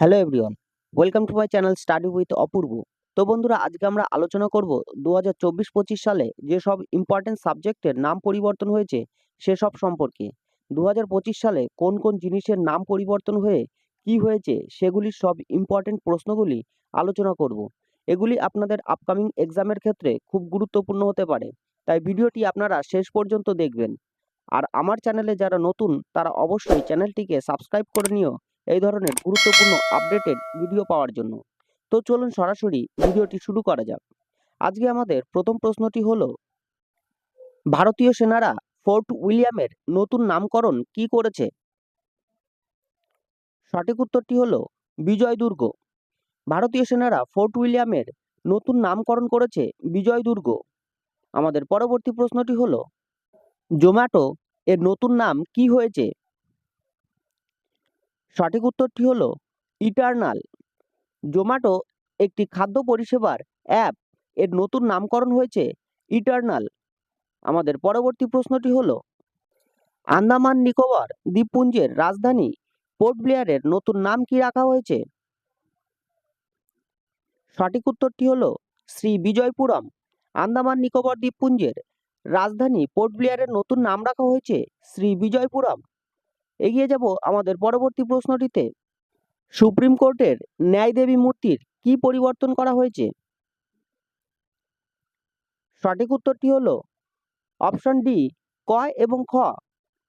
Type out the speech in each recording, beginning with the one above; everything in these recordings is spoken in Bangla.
Hello everyone welcome to my channel study with Apurba তো বন্ধুরা, আজকে আমরা আলোচনা করব দু হাজার চব্বিশ পঁচিশ সালে যেসব ইম্পর্টেন্ট সাবজেক্টের নাম পরিবর্তন হয়েছে সেসব সম্পর্কে। দু হাজার পঁচিশ সালে কোন কোন জিনিসের নাম পরিবর্তন হয়ে কি হয়েছে সেগুলির সব ইম্পর্টেন্ট প্রশ্নগুলি আলোচনা করব। এগুলি আপনাদের আপকামিং এক্সামের ক্ষেত্রে খুব গুরুত্বপূর্ণ হতে পারে, তাই ভিডিওটি আপনারা শেষ পর্যন্ত দেখবেন। আর আমার চ্যানেলে যারা নতুন, তারা অবশ্যই চ্যানেলটিকে সাবস্ক্রাইব করে নিও এই ধরনের গুরুত্বপূর্ণ আপডেটেড ভিডিও পাওয়ার জন্য। তো চলুন সরাসরি ভিডিওটি শুরু করা যাক। আজকে আমাদের প্রথম প্রশ্নটি হলো, ভারতীয় সেনারা ফোর্ট উইলিয়ামের নতুন নামকরণ কি করেছে? সঠিক উত্তরটি হলো বিজয় দুর্গ ভারতীয় সেনারা ফোর্ট উইলিয়ামের নতুন নামকরণ করেছে বিজয় দুর্গ আমাদের পরবর্তী প্রশ্নটি হলো, জোম্যাটো এর নতুন নাম কি হয়েছে? সঠিক উত্তরটি হলো ইটার্নাল। জোম্যাটো একটি খাদ্য পরিষেবার অ্যাপ। এর নতুন নামকরণ হয়েছে ইটার্নাল। আমাদের পরবর্তী প্রশ্নটি হলো, আন্দামান নিকোবর দ্বীপপুঞ্জের রাজধানী পোর্ট ব্লেয়ারের নতুন নাম কি রাখা হয়েছে? সঠিক উত্তরটি হল শ্রী বিজয়পুরম। আন্দামান নিকোবর দ্বীপপুঞ্জের রাজধানী পোর্ট ব্লেয়ারের নতুন নাম রাখা হয়েছে শ্রী বিজয়পুরম। এগিয়ে যাব আমাদের পরবর্তী প্রশ্নটিতে? সুপ্রিম কোর্টের ন্যায়দেবী মূর্তির কি পরিবর্তন করা হয়েছে? সঠিক উত্তরটি হল অপশন ডি, ক এবং খ।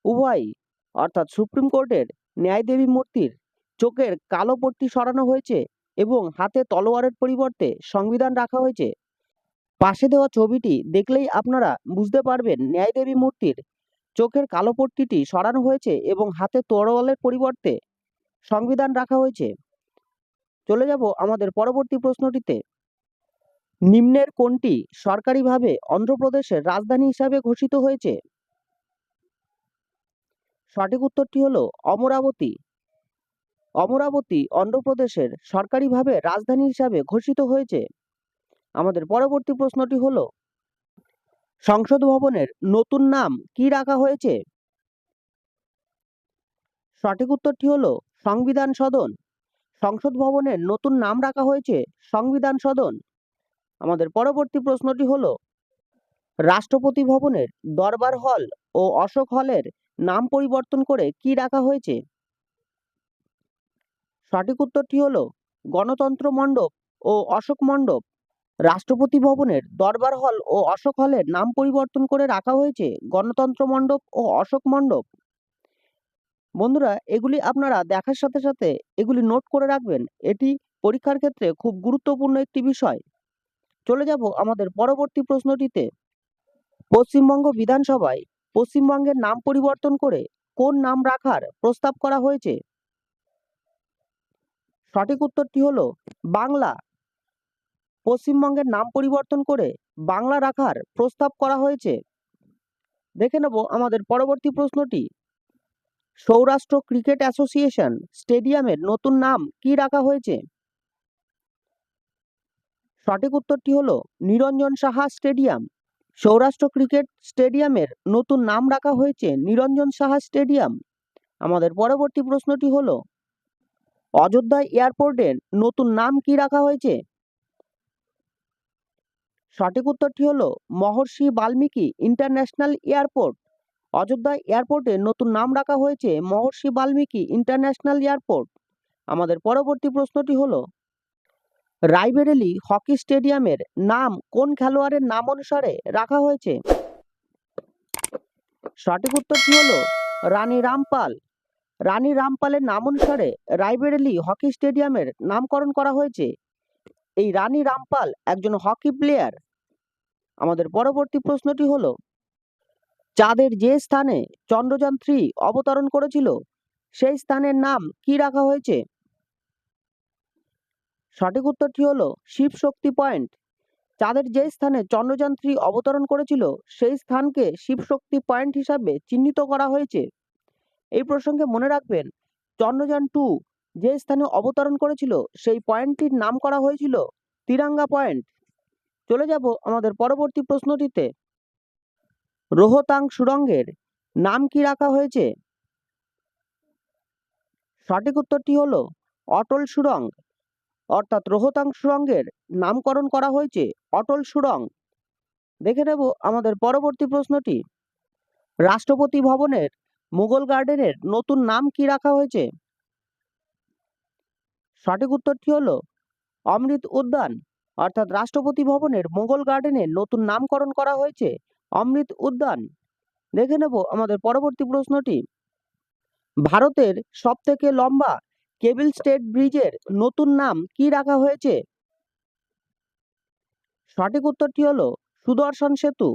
উভয়ই, অর্থাৎ সুপ্রিম কোর্টের ন্যায়দেবী মূর্তির চোখের কালো পট্টি সরানো হয়েছে এবং হাতে তলোয়ারের পরিবর্তে সংবিধান রাখা হয়েছে। পাশে দেওয়া ছবিটি দেখলেই আপনারা বুঝতে পারবেন ন্যায়দেবী মূর্তির চোখের কালো পট্টিটি সরানো হয়েছে এবং হাতে তরোয়ালের পরিবর্তে সংবিধান রাখা হয়েছে। চলে যাব আমাদের পরবর্তী প্রশ্নটিতে। নিম্নের কোনটি সরকারিভাবে অন্ধ্রপ্রদেশের রাজধানী হিসাবে ঘোষিত হয়েছে? সঠিক উত্তরটি হলো অমরাবতী। অমরাবতী অন্ধ্রপ্রদেশের সরকারিভাবে রাজধানী হিসাবে ঘোষিত হয়েছে। আমাদের পরবর্তী প্রশ্নটি হলো সংসদ ভবনের নতুন নাম কি রাখা হয়েছে? সঠিক উত্তরটি হলো সংবিধান সদন। সংসদ ভবনের নতুন নাম রাখা হয়েছে সংবিধান সদন। আমাদের পরবর্তী প্রশ্নটি হলো, রাষ্ট্রপতি ভবনের দরবার হল ও অশোক হলের নাম পরিবর্তন করে কি রাখা হয়েছে? সঠিক উত্তরটি হলো গণতন্ত্র মণ্ডপ ও অশোক মণ্ডপ। রাষ্ট্রপতি ভবনের দরবার হল ও অশোক হলের নাম পরিবর্তন করে রাখা হয়েছে গণতন্ত্র মণ্ডপ ও অশোক মণ্ডপ। বন্ধুরা, এগুলি আপনারা দেখার সাথে সাথে এগুলি নোট করে রাখবেন। এটি পরীক্ষার ক্ষেত্রে খুব গুরুত্বপূর্ণ একটি বিষয়। চলে যাব আমাদের পরবর্তী প্রশ্নটিতে। পশ্চিমবঙ্গ বিধানসভায় পশ্চিমবঙ্গের নাম পরিবর্তন করে কোন নাম রাখার প্রস্তাব করা হয়েছে? সঠিক উত্তরটি হলো বাংলা। পশ্চিমবঙ্গের নাম পরিবর্তন করে বাংলা রাখার প্রস্তাব করা হয়েছে। দেখে নেব আমাদের পরবর্তী প্রশ্নটি। সৌরাষ্ট্র ক্রিকেট অ্যাসোসিয়েশন স্টেডিয়ামের নতুন নাম কি রাখা হয়েছে? সঠিক উত্তরটি হলো নিরঞ্জন সাহা স্টেডিয়াম। সৌরাষ্ট্র ক্রিকেট স্টেডিয়ামের নতুন নাম রাখা হয়েছে নিরঞ্জন সাহা স্টেডিয়াম। আমাদের পরবর্তী প্রশ্নটি হলো অযোধ্যা এয়ারপোর্টের নতুন নাম কি রাখা হয়েছে? সঠিক উত্তরটি হলো মহর্ষি বাল্মীকি ইন্টারন্যাশনাল এয়ারপোর্ট। অযোধ্যা এয়ারপোর্টে নতুন নাম রাখা হয়েছে মহর্ষি বাল্মীকি ইন্টারন্যাশনাল এয়ারপোর্ট। আমাদের পরবর্তী প্রশ্নটি হলো, রায়বেরেলি হকি স্টেডিয়ামের নাম কোন খেলোয়াড়ের নাম অনুসারে রাখা হয়েছে? সঠিক উত্তরটি হলো রানী রামপাল। রানী রামপালের নাম অনুসারে রায়বেরেলি হকি স্টেডিয়ামের নামকরণ করা হয়েছে। এই রানী রামপাল একজন হকি প্লেয়ার। আমাদের পরবর্তী প্রশ্নটি হলো, চাঁদের যে স্থানে চন্দ্রযান থ্রি অবতরণ করেছিল, সেই স্থানের নাম কি রাখা হয়েছে? সঠিক উত্তরটি হলো শিব শক্তি পয়েন্ট চাঁদের যে স্থানে চন্দ্রযান থ্রি অবতরণ করেছিল, সেই স্থানকে শিব শক্তি পয়েন্ট হিসাবে চিহ্নিত করা হয়েছে। এই প্রসঙ্গে মনে রাখবেন, চন্দ্রযান টু যে স্থানে অবতরণ করেছিল, সেই পয়েন্টটির নাম করা হয়েছিল তিরাঙ্গা পয়েন্ট চলে যাব আমাদের পরবর্তী প্রশ্নটিতে। রোহতাং সুড়ঙ্গের নাম কি রাখা হয়েছে? সঠিক উত্তরটি হলো অটল সুরঙ্গ অর্থাৎ রোহতাং সুড়ঙ্গের নামকরণ করা হয়েছে অটল সুড়ঙ্গ দেখে নেব আমাদের পরবর্তী প্রশ্নটি। রাষ্ট্রপতি ভবনের মুঘল গার্ডেনের নতুন নাম কি রাখা হয়েছে? সঠিক উত্তরটি হলো অমৃত উদ্যান। অর্থাৎ রাষ্ট্রপতি ভবনের মোগল গার্ডেনের নতুন নামকরণ করা হয়েছে অমৃত উদ্যান। দেখে নেব আমাদের পরবর্তী প্রশ্নটি। ভারতের সবথেকে লম্বা কেবিল স্টেট ব্রিজের নতুন নাম কি রাখা হয়েছে? সঠিক উত্তরটি হলো সুদর্শন সেতু।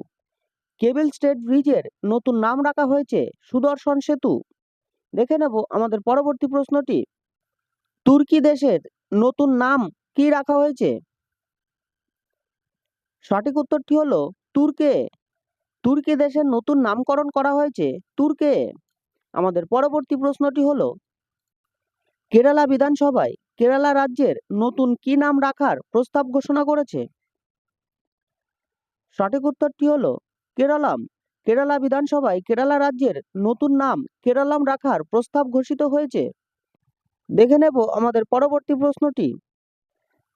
কেবিল স্টেট ব্রিজের নতুন নাম রাখা হয়েছে সুদর্শন সেতু। দেখে নেব আমাদের পরবর্তী প্রশ্নটি। তুর্কি দেশের নতুন নাম কি রাখা হয়েছে? সঠিক উত্তরটি হলো তুর্কে। তুর্কি দেশের নতুন নামকরণ করা হয়েছে। তুর্কে। আমাদের পরবর্তী প্রশ্নটি হলো, কেরালা বিধানসভায় কেরালা রাজ্যের নতুন কি নাম রাখার প্রস্তাব ঘোষণা করেছে? সঠিক উত্তরটি হলো কেরালাম। কেরালা বিধানসভায় কেরালা রাজ্যের নতুন নাম কেরালাম রাখার প্রস্তাব ঘোষিত হয়েছে। দেখে নেব আমাদের পরবর্তী প্রশ্নটি।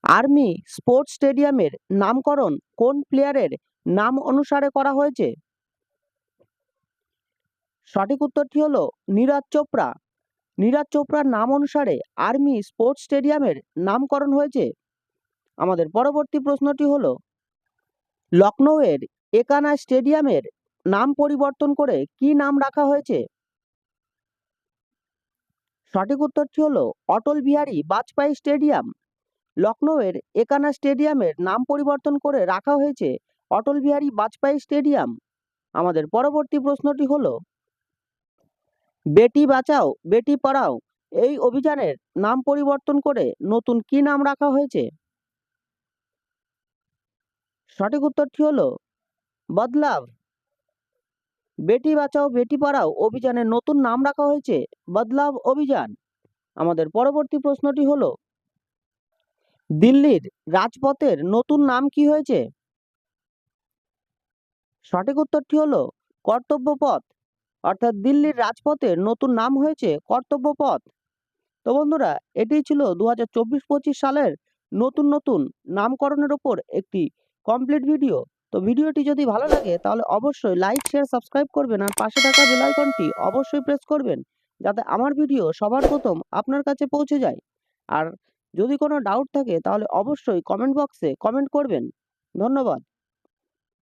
আর্মি স্পোর্টস স্টেডিয়ামের নামকরণ কোন প্লেয়ারের নাম অনুসারে করা হয়েছে? সঠিক উত্তরটি হল নীরাজ চোপড়া। নীরাজ চোপড়ার নাম অনুসারে আর্মি স্পোর্টস স্টেডিয়ামের নামকরণ হয়েছে। আমাদের পরবর্তী প্রশ্নটি হলো লখনৌয়ের একানা স্টেডিয়ামের নাম পরিবর্তন করে কি নাম রাখা হয়েছে? সঠিক উত্তরটি হল অটল বিহারী বাজপেয়ী স্টেডিয়াম। লখনৌয়ের একানা স্টেডিয়ামের নাম পরিবর্তন করে রাখা হয়েছে অটল বিহারী বাজপেয়ী স্টেডিয়াম। আমাদের পরবর্তী প্রশ্নটি হলো, বেটি বাঁচাও, বেটি পড়াও, এই অভিযানের নাম পরিবর্তন করে নতুন কি নাম রাখা হয়েছে? সঠিক উত্তরটি হলো বদলাভ বেটি বাঁচাও, বেটি পড়াও অভিযানের নতুন নাম রাখা হয়েছে বদলাভ অভিযান। আমাদের পরবর্তী প্রশ্নটি হলো দিল্লির রাজপথের নতুন নাম কি হয়েছে? সঠিক উত্তরটি হলো কর্তব্য পথ। অর্থাৎ দিল্লির রাজপথের নতুন নাম হয়েছে কর্তব্য পথ। তো বন্ধুরা, এটি ছিল দু হাজার চব্বিশ পঁচিশ সালের নতুন নতুন নামকরণের ওপর একটি কমপ্লিট ভিডিও তো ভিডিওটি যদি ভালো লাগে, তাহলে অবশ্যই লাইক শেয়ার সাবস্ক্রাইব করবেন আর পাশে থাকা বেল আইকনটি অবশ্যই প্রেস করবেন, যাতে আমার ভিডিও সবার প্রথম আপনার কাছে পৌঁছে যায়। আর যদি কোনো ডাউট থাকে তাহলে অবশ্যই কমেন্ট বক্সে কমেন্ট করবেন। ধন্যবাদ।